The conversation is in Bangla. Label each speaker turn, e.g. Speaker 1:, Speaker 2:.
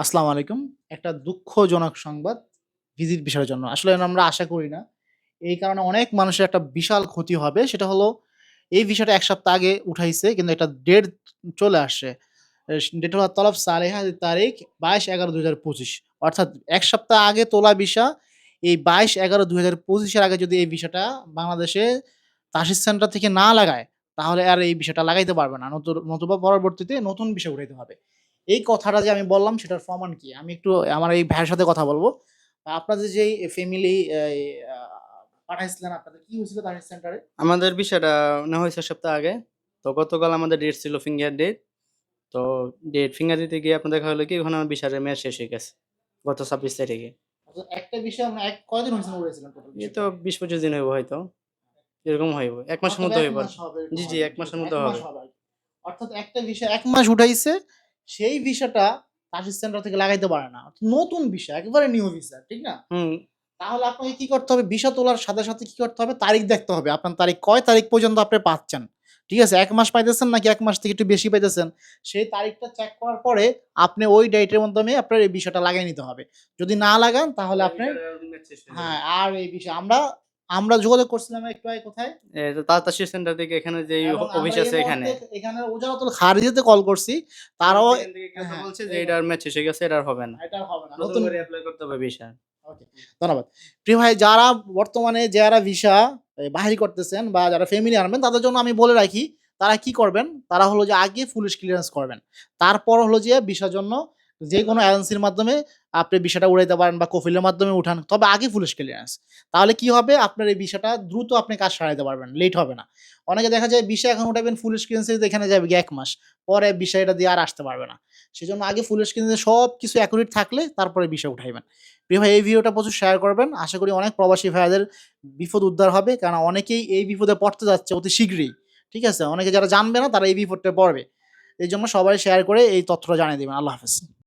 Speaker 1: আসসালামু আলাইকুম। একটা দুঃখজনক সংবাদ ভিজিট ভিসার জন্য। আসলে আমরা আশা করি না। এই কারণে অনেক মানুষের একটা বিশাল ক্ষতি হবে। সেটা হলো এই ভিসাটা এক সপ্তাহ আগে উঠাইছে কিন্তু একটা ডেট চলে আসছে। ডেট হলো তলব সালেহা তারিখ ২২/১১/২০২৫ অর্থাৎ এক সপ্তাহ আগে তোলা ভিসা এই ২২/১১/২০২৫ পঁচিশের আগে যদি এই ভিসাটা বাংলাদেশে তাসিস সেন্টার থেকে না লাগায়, তাহলে আর এই বিষয়টা লাগাইতে পারবে না। নতুন নতুবা পরবর্তীতে নতুন বিষয় উঠাইতে হবে। এই কথাটা যে আমি বললাম সেটার প্রমাণ কি? আমি একটু আমার এই ভাইয়ের সাথে কথা বলব আপনাদের যে ফ্যামিলি পাঠাইছিলেন আপনাদের কি হয়েছিল তাসিস সেন্টারে?
Speaker 2: আমাদের ভিসাটা নেওয়া হয়েছে সপ্তাহ আগে। তো গতকাল আমাদের ডেট ছিল ফিঙ্গার ডেট। তো ডেট ফিঙ্গার দিতে গিয়ে আপনার দেখা হলো কি ওখানে আমার ভিসার মেয়াদ শেষ হয়ে গেছে। গত ২৬ তারিখে।
Speaker 1: একটা বিষয় মানে এক কয়দিন হইছে উড়াইছিলেন টোটাল
Speaker 2: এই তো ২০-২৫ দিন হইব হয়তো। এরকম হইব। ১ মাসের মধ্যে হইব। জি, জি ১ মাসের মধ্যে হবে।
Speaker 1: অর্থাৎ একটা ভিসা ১ মাস উঠাইছে, সেই ভিসাটা তাসিস সেন্টার থেকে লাগাইতে পারে না। নতুন ভিসা, একেবারে নিউ ভিসা, ঠিক না? তাহলে আপনাকে কি করতে হবে? ভিসা তোলার সাথে, সাথে কি করতে হবে? তারিখ দেখতে হবে। আপনার তারিখ কয় তারিখ পর্যন্ত আপনি পাচ্ছেন। ঠিক আছে? এক মাস পাইতেছেন নাকি এক মাস থেকে একটু বেশি পাইতেছেন। সেই তারিখটা চেক করার পরে আপনি ওই ডেটের মাধ্যমে আপনার এই বিষয়টা লাগায় নিতে হবে। যদি না লাগান তাহলে আপনি হ্যাঁ, আর এই বিষয় আমরা আমরা যোগাযোগ করছিলাম একটু আগে কোথায়?
Speaker 2: এ তা সেন্টার থেকে এখানে
Speaker 1: এবং
Speaker 2: অফিস আছে এখানে।
Speaker 1: এখানে ওজালাতুল খারিজিতে কল করছি। তারাও
Speaker 2: বলছে যে এটার শেষ হয়ে গেছে, এটা হবে না।
Speaker 1: এটা হবে না।
Speaker 2: নতুন করে এপ্লাই করতে হবে ভিসা।
Speaker 1: ওকে, ধন্যবাদ। প্রিয় ভাই যারা বর্তমানে যারা ভিসা বাহির করতেছেন বা যারা ফ্যামিলি আনবেন তাদের জন্য আমি বলে রাখি, তারা কি করবেন? তারা হলো যে আগে পুলিশ ক্লিয়ারেন্স করবেন। তারপর হলো যে ভিসার জন্য যেকোনো এজেন্সির মাধ্যমে আপনি বিষয়টা উড়াইতে পারেন বা কফিলের মাধ্যমে উঠান। তবে আগে পুলিশ ক্লিয়ারেন্স। তাহলে কি হবে? আপনার এই বিষয়টা দ্রুত আপনি কাজ সারাইতে পারবেন। লেট হবে না। অনেকে দেখা যায় বিষয় এখন উঠাবেন পুলিশ ক্লিয়ারেন্স এখানে যাবে এক মাস। পরে এটা দিয়ে আর আসতে পারবে না। সেজন্য আগে পুলিশ সব কিছু অ্যাকুরেট থাকলে তারপরে বিষয় উঠাইবেন। প্রিয় ভাই, এই ভিডিওটা প্রচুর শেয়ার করবেন। আশা করি অনেক প্রবাসী ভাইয়াদের বিপদ উদ্ধার হবে। কারণ অনেকেই এই বিপদে পড়তে যাচ্ছে অতি শীঘ্রই। ঠিক আছে? অনেকে যারা জানবে না, তারা এই বিপদটায় পড়বে। এই জন্য সবাই শেয়ার করে এই তথ্যটা জানিয়ে দিবেন। আল্লাহ হাফেজ।